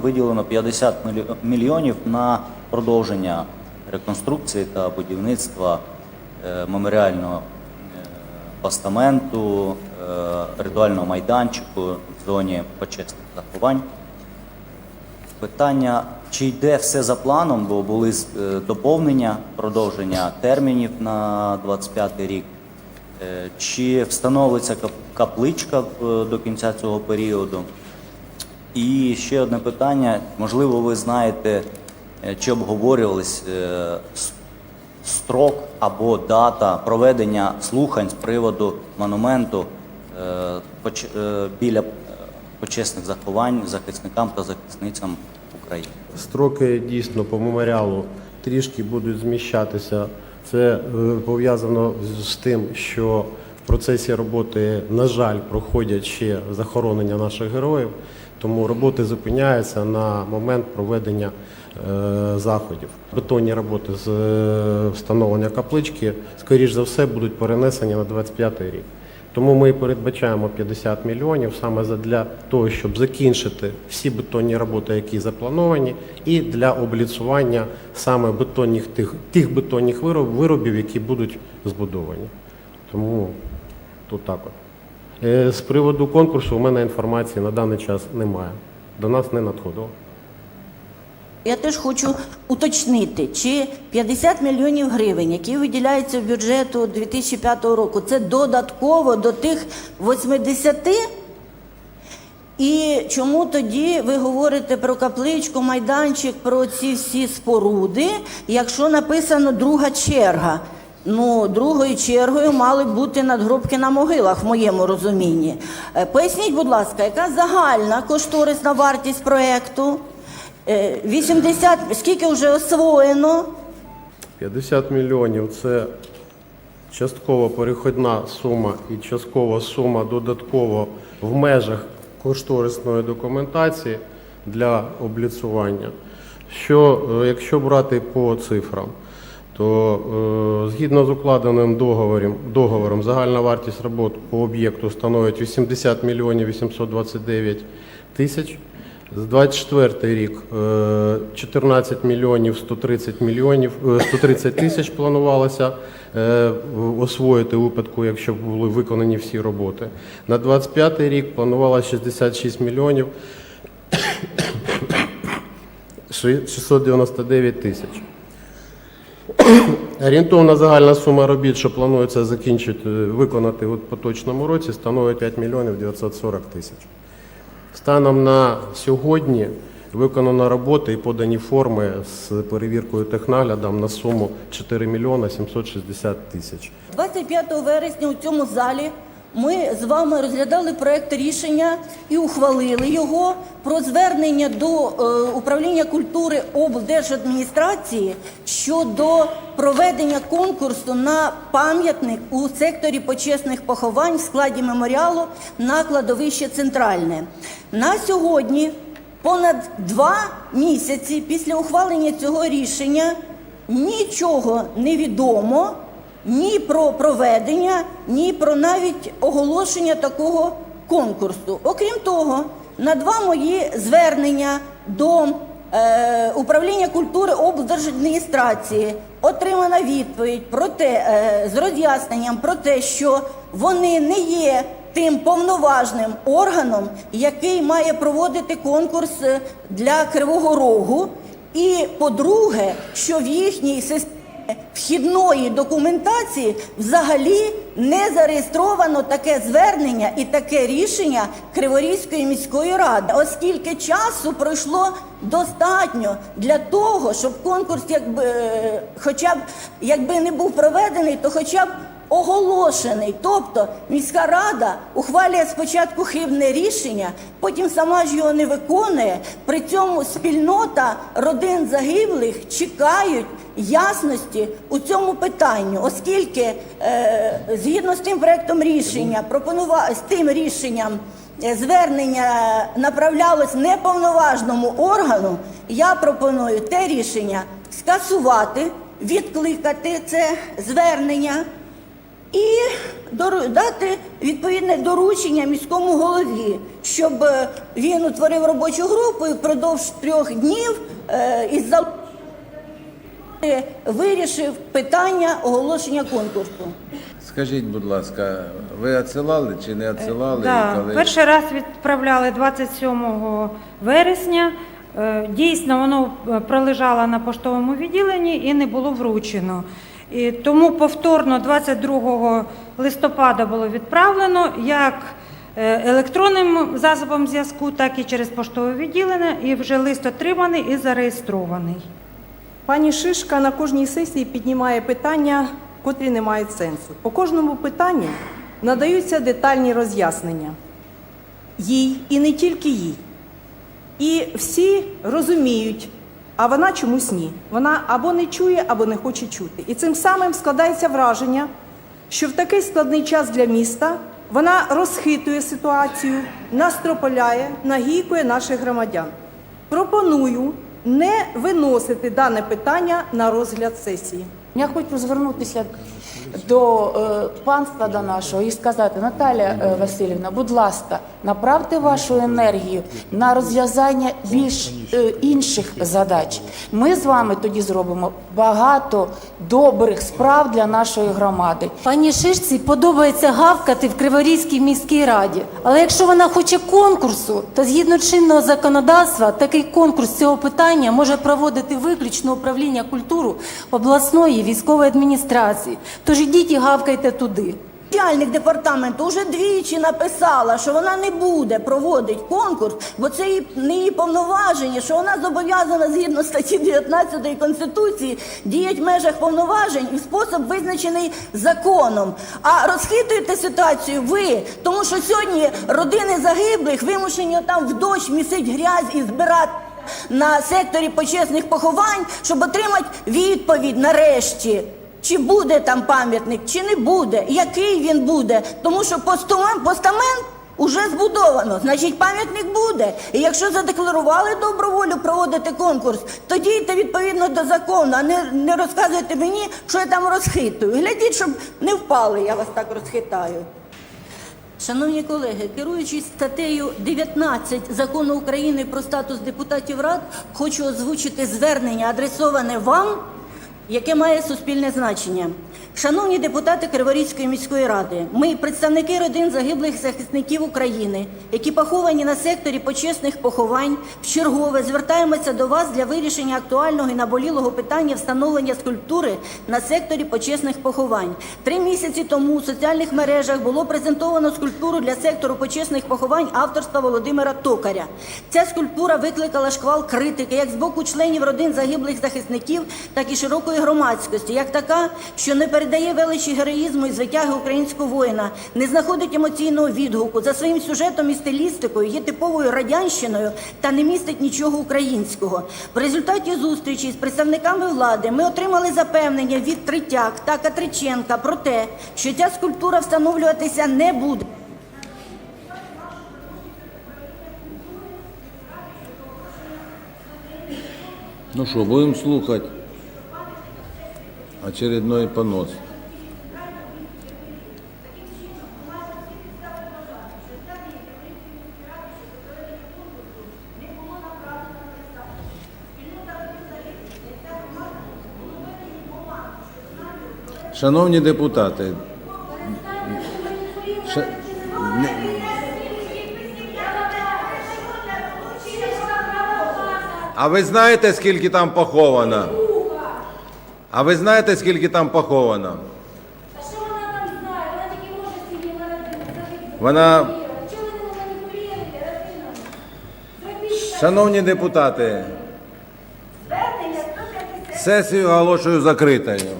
виділено 50 мільйо- мільйонів на продовження реконструкції та будівництва е, меморіального е, постаменту, е, ритуального майданчику в зоні почесних заховань. Питання, чи йде все за планом, бо були доповнення, продовження термінів на 25 рік. Чи встановиться капличка до кінця цього періоду? І ще одне питання. Можливо, ви знаєте, е, чи обговорювались е, строк або дата проведення слухань з приводу монументу е, біля почесних заховань захисникам та захисницям України. Строки дійсно по меморіалу трішки будуть зміщатися. Це пов'язано з тим, що процесі роботи, на жаль, проходять ще захоронення наших героїв, тому роботи зупиняються на момент проведення е, заходів. Бетонні роботи з е, встановлення каплички, скоріш за все, будуть перенесені на 25 рік. Тому ми передбачаємо 50 мільйонів саме для того, щоб закінчити всі бетонні роботи, які заплановані, і для обліцування саме бетонних тих, тих бетонних вироб, виробів, які будуть збудовані. Тому тут так от. Е, З приводу конкурсу у мене інформації на даний час немає. До нас не надходило. Я теж хочу уточнити, чи 50 мільйонів гривень, які виділяються в бюджету 2005 року, це додатково до тих 80? І чому тоді ви говорите про капличку, майданчик, про ці всі споруди, якщо написано друга черга? Ну, другою чергою мали бути надгробки на могилах, в моєму розумінні. Е, Поясніть, будь ласка, яка загальна кошторисна вартість проєкту? Е, 80, скільки вже освоєно? 50 мільйонів це частково переходна сума і часткова сума додатково в межах кошторисної документації для обліцування. Що, е, якщо брати по цифрам, то е, згідно з укладеним договором, договором загальна вартість робот по об'єкту становить 80 мільйонів 829 тисяч. З 24 рік е, 14 мільйонів 130 мільйонів е, 130 тисяч планувалося е, освоїти у випадку, якщо були виконані всі роботи. На 25 рік планувалося 66 мільйонів 699 тисяч. Орієнтовна загальна сума робіт, що планується закінчити, виконати у поточному році, становить 5 мільйонів 940 тисяч. Станом на сьогодні виконано роботи і подані форми з перевіркою технаглядом на суму 4 мільйона 760 тисяч. 25 вересня у цьому залі ми з вами розглядали проект рішення і ухвалили його про звернення до е, управління культури облдержадміністрації щодо проведення конкурсу на пам'ятник у секторі почесних поховань в складі меморіалу на кладовище центральне. На сьогодні, понад два місяці після ухвалення цього рішення, нічого не відомо ні про проведення, ні про навіть оголошення такого конкурсу. Окрім того, на два мої звернення до е, управління культури облдержадміністрації отримана відповідь про те, е, з роз'ясненням про те, що вони не є тим повноважним органом, який має проводити конкурс е, для Кривого Рогу. І по-друге, що в їхній системі вхідної документації взагалі не зареєстровано таке звернення і таке рішення Криворізької міської ради, оскільки часу пройшло достатньо для того, щоб конкурс, якби е, хоча б якби не був проведений, то хоча б оголошений. Тобто міська рада ухвалює спочатку хибне рішення, потім сама ж його не виконує. При цьому спільнота родин загиблих чекають ясності у цьому питанню, оскільки е, згідно з тим проектом рішення пропонува з тим рішенням. е, Звернення направлялось неповноважному органу. Я пропоную те рішення скасувати, відкликати це звернення і дати відповідне доручення міському голові, щоб е, він утворив робочу групу і впродовж трьох днів е, із зал вирішив питання оголошення конкурсу. Скажіть, будь ласка, ви відсилали чи не відсилали? Да, коли- перший раз відправляли 27 вересня. Е, Дійсно, воно е, пролежало на поштовому відділенні і не було вручено. І тому повторно 22 листопада було відправлено як е, електронним засобом зв'язку, так і через поштове відділення. І вже лист отриманий і зареєстрований. Пані Шишка на кожній сесії піднімає питання, котрі не мають сенсу. По кожному питанні надаються детальні роз'яснення їй і не тільки їй. І всі розуміють, а вона чомусь ні. Вона або не чує, або не хоче чути. І цим самим складається враження, що в такий складний час для міста вона розхитує ситуацію, настрополяє, нагікує наших громадян. Пропоную не виносити дане питання на розгляд сесії. Я хочу звернутися до е, панства до нашого і сказати, Наталя е, Васильівна, будь ласка, направте вашу енергію на розв'язання більш е, інших задач. Ми з вами тоді зробимо багато добрих справ для нашої громади. Пані Шишці подобається гавкати в Криворізькій міській раді. Але якщо вона хоче конкурсу, то згідно чинного законодавства такий конкурс цього питання може проводити виключно управління культури обласної військової адміністрації. Тож ідіть і гавкайте туди. Начальник департаменту вже двічі написала, що вона не буде проводити конкурс, бо це її, не її повноваження, що вона зобов'язана згідно статті 19 Конституції діяти в межах повноважень і спосіб визначений законом. А розхитуєте ситуацію ви, тому що сьогодні родини загиблих вимушені там в дощ місить грязь і збирати. На секторі почесних поховань, щоб отримати відповідь нарешті. Чи буде там пам'ятник, чи не буде, який він буде. Тому що постамент, постамент уже збудовано, значить пам'ятник буде. І якщо задекларували добру волю проводити конкурс, то дійте відповідно до закону, а не, не розказуйте мені, що я там розхитую. Глядіть, щоб не впали, я вас так розхитаю. Шановні колеги, керуючись статтею 19 закону України про статус депутатів рад, хочу озвучити звернення, адресоване вам, яке має суспільне значення. Шановні депутати Криворізької міської ради, ми, представники родин загиблих захисників України, які поховані на секторі почесних поховань, вчергове звертаємося до вас для вирішення актуального і наболілого питання встановлення скульптури на секторі почесних поховань. Три місяці тому у соціальних мережах було презентовано скульптуру для сектору почесних поховань авторства Володимира Токаря. Ця скульптура викликала шквал критики як з боку членів родин загиблих захисників, так і широкої громадськості, як така, що не передає величі героїзму і звитяги українського воїна, не знаходить емоційного відгуку за своїм сюжетом і стилістикою, є типовою радянщиною та не містить нічого українського. В результаті зустрічі з представниками влади ми отримали запевнення від Третяк та Катриченка про те, що ця скульптура встановлюватися не буде. Ну що, будемо слухати очередной понос. Шановні депутати, а ви знаєте, скільки там поховано? А ви знаєте, скільки там поховано? А що вона там знає? Вона тільки може сидіти народити. Вона, Чому не маніпулюєте, шановні депутати, сесію оголошую закритою.